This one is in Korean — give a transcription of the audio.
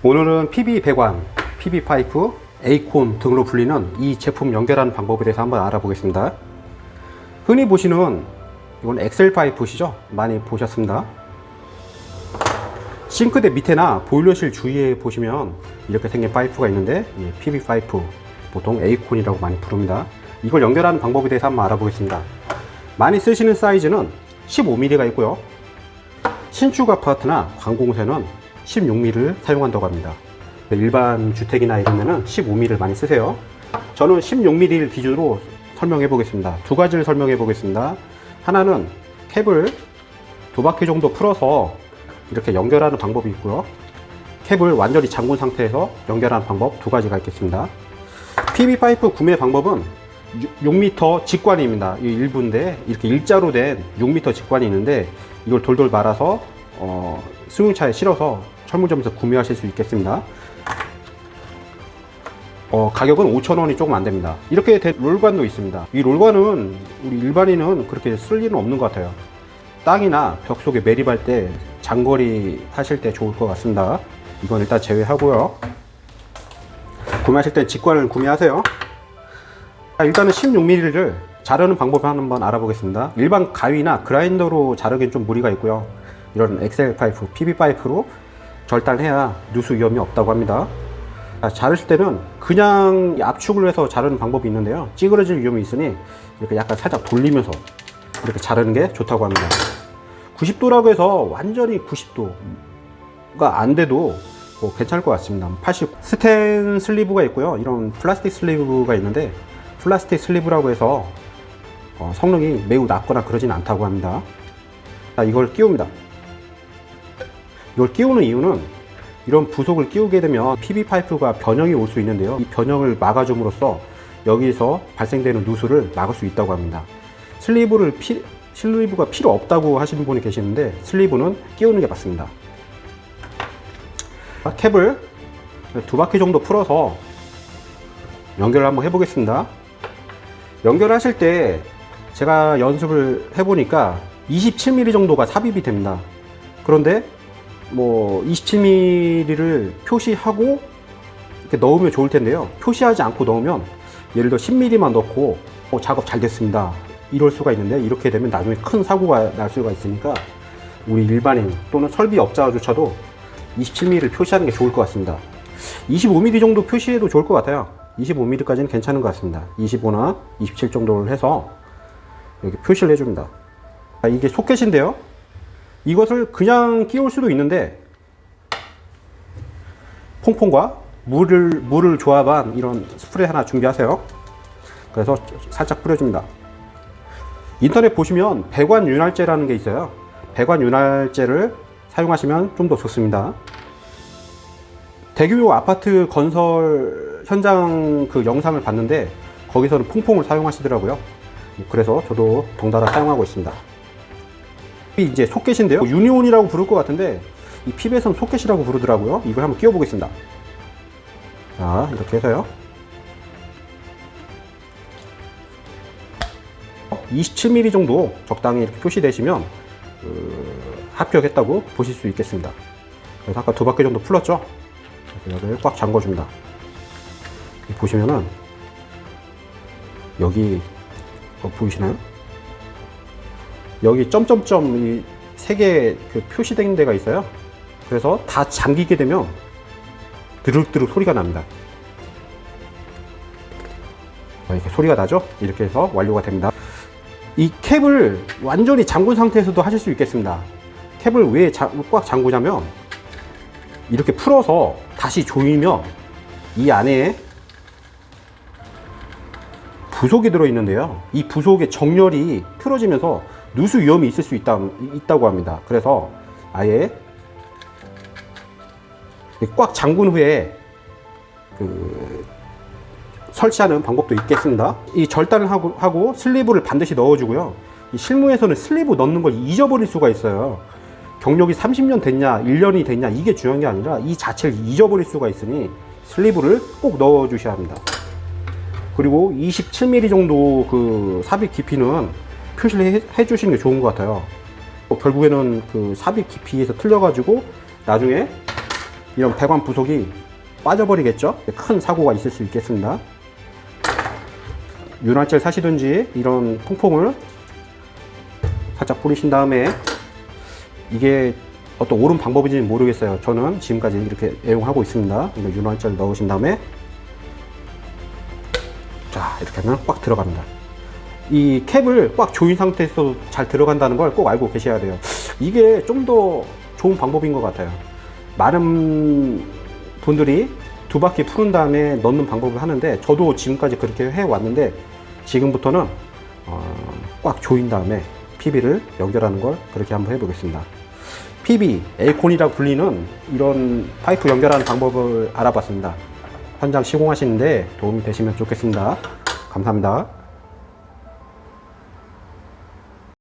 오늘은 PB 배관, PB 파이프, 에이콘 등으로 불리는 이 제품 연결하는 방법에 대해서 한번 알아보겠습니다. 흔히 보시는 이건 엑셀 파이프시죠? 많이 보셨습니다. 싱크대 밑에나 보일러실 주위에 보시면 이렇게 생긴 파이프가 있는데 이 PB 파이프, 보통 에이콘이라고 많이 부릅니다. 이걸 연결하는 방법에 대해서 한번 알아보겠습니다. 많이 쓰시는 사이즈는 15mm가 있고요. 신축 아파트나 관공서는 16mm를 사용한다고 합니다. 일반 주택이나 데는 15mm를 많이 쓰세요. 저는 16mm를 기준으로 설명해 보겠습니다. 두 가지를 설명해 보겠습니다. 하나는 캡을 두 바퀴 정도 풀어서 이렇게 연결하는 방법이 있고요. 캡을 완전히 잠근 상태에서 연결하는 방법 두 가지가 있겠습니다. PB 파이프 구매 방법은 6m 직관입니다. 이 일부인데 이렇게 일자로 된 6m 직관이 있는데 이걸 돌돌 말아서 어, 승용차에 실어서 철물점에서 구매하실 수 있겠습니다. 어, 가격은 5,000원이 조금 안 됩니다. 이렇게 된 롤관도 있습니다. 이 롤관은 우리 일반인은 그렇게 쓸 일은 없는 것 같아요. 땅이나 벽 속에 매립할 때 장거리 하실 때 좋을 것 같습니다. 이건 일단 제외하고요. 구매하실 때 직관을 구매하세요. 자, 일단은 16mm를 자르는 방법을 한번 알아보겠습니다. 일반 가위나 그라인더로 자르기엔 좀 무리가 있고요. 이런 엑셀 파이프, PB 파이프로 절단해야 누수 위험이 없다고 합니다. 자, 자르실 때는 그냥 압축을 해서 자르는 방법이 있는데요. 찌그러질 위험이 있으니 이렇게 약간 살짝 돌리면서 이렇게 자르는 게 좋다고 합니다. 90도라고 해서 완전히 90도가 안 돼도 뭐 괜찮을 것 같습니다. 80 스텐 슬리브가 있고요. 이런 플라스틱 슬리브가 있는데 플라스틱 슬리브라고 해서 어, 성능이 매우 낮거나 그러진 않다고 합니다. 자, 이걸 끼웁니다. 이걸 끼우는 이유는 이런 부속을 끼우게 되면 PB 파이프가 변형이 올 수 있는데요. 이 변형을 막아줌으로써 여기서 발생되는 누수를 막을 수 있다고 합니다. 슬리브를 피, 슬리브가 필요 없다고 하시는 분이 계시는데 슬리브는 끼우는 게 맞습니다. 자, 캡을 두 바퀴 정도 풀어서 연결을 한번 해보겠습니다. 연결하실 때 제가 연습을 해보니까 27mm 정도가 삽입이 됩니다. 그런데 뭐 27mm를 표시하고 이렇게 넣으면 좋을 텐데요. 표시하지 않고 넣으면 예를 들어 10mm만 넣고 어, 작업 잘 됐습니다. 이럴 수가 있는데 이렇게 되면 나중에 큰 사고가 날 수가 있으니까 우리 일반인 또는 설비업자조차도 27mm를 표시하는 게 좋을 것 같습니다. 25mm 정도 표시해도 좋을 것 같아요. 25mm까지는 괜찮은 것 같습니다. 25나 27 정도를 해서 여기 표시를 해줍니다. 자, 이게 소켓인데요. 이것을 그냥 끼울 수도 있는데 퐁퐁과 물을 물을 조합한 이런 스프레이 하나 준비하세요. 그래서 살짝 뿌려줍니다. 인터넷 보시면 배관 윤활제라는 게 있어요. 배관 윤활제를 사용하시면 좀 더 좋습니다. 대규모 아파트 건설 현장 그 영상을 봤는데 거기서는 퐁퐁을 사용하시더라고요. 그래서 저도 덩달아 사용하고 있습니다. 이 이제 소켓인데요. 유니온이라고 부를 것 같은데 이 핍에서는 소켓이라고 부르더라고요. 이걸 한번 끼워 보겠습니다. 자, 이렇게 해서요. 27mm 정도 적당히 이렇게 표시되시면 그, 합격했다고 보실 수 있겠습니다. 그래서 아까 두 바퀴 정도 풀었죠? 여기를 꽉 잠궈 줍니다. 보시면은 여기 어, 보이시나요? 여기 점점점 이세 개 그 표시된 데가 있어요. 그래서 다 잠기게 되면 드륵드륵 소리가 납니다. 어, 이렇게 소리가 나죠? 이렇게 해서 완료가 됩니다. 이 캡을 완전히 잠근 상태에서도 하실 수 있겠습니다. 캡을 왜 꽉 잠그냐면 이렇게 풀어서 다시 조이면 이 안에 부속이 들어있는데요. 이 부속의 정렬이 틀어지면서 누수 위험이 있을 수 있다, 있다고 합니다. 그래서 아예 꽉 잠근 후에 그 설치하는 방법도 있겠습니다. 이 절단을 하고, 하고 슬리브를 반드시 넣어주고요. 이 실무에서는 슬리브 넣는 걸 잊어버릴 수가 있어요. 경력이 30년 됐냐, 1년이 됐냐, 이게 중요한 게 아니라 이 자체를 잊어버릴 수가 있으니 슬리브를 꼭 넣어 주셔야 합니다. 그리고 27mm 정도 그 삽입 깊이는 표시를 해, 해 주시는 게 좋은 것 같아요. 어, 결국에는 그 삽입 깊이에서 틀려가지고 나중에 이런 배관 부속이 빠져버리겠죠? 큰 사고가 있을 수 있겠습니다. 윤활제를 사시든지 이런 통풍을 살짝 뿌리신 다음에 이게 어떤 옳은 방법인지는 모르겠어요. 저는 지금까지 이렇게 애용하고 있습니다. 이거 윤활제를 넣으신 다음에 자 이렇게 하면 꽉 들어갑니다. 이 캡을 꽉 조인 상태에서 잘 들어간다는 걸 꼭 알고 계셔야 돼요. 이게 좀 더 좋은 방법인 것 같아요. 많은 분들이 두 바퀴 푸른 다음에 넣는 방법을 하는데 저도 지금까지 그렇게 해왔는데 지금부터는 어, 꽉 조인 다음에 PB를 연결하는 걸 그렇게 한번 해보겠습니다. PB, 에이콘이라 불리는 이런 파이프 연결하는 방법을 알아봤습니다. 현장 시공하시는데 도움이 되시면 좋겠습니다. 감사합니다.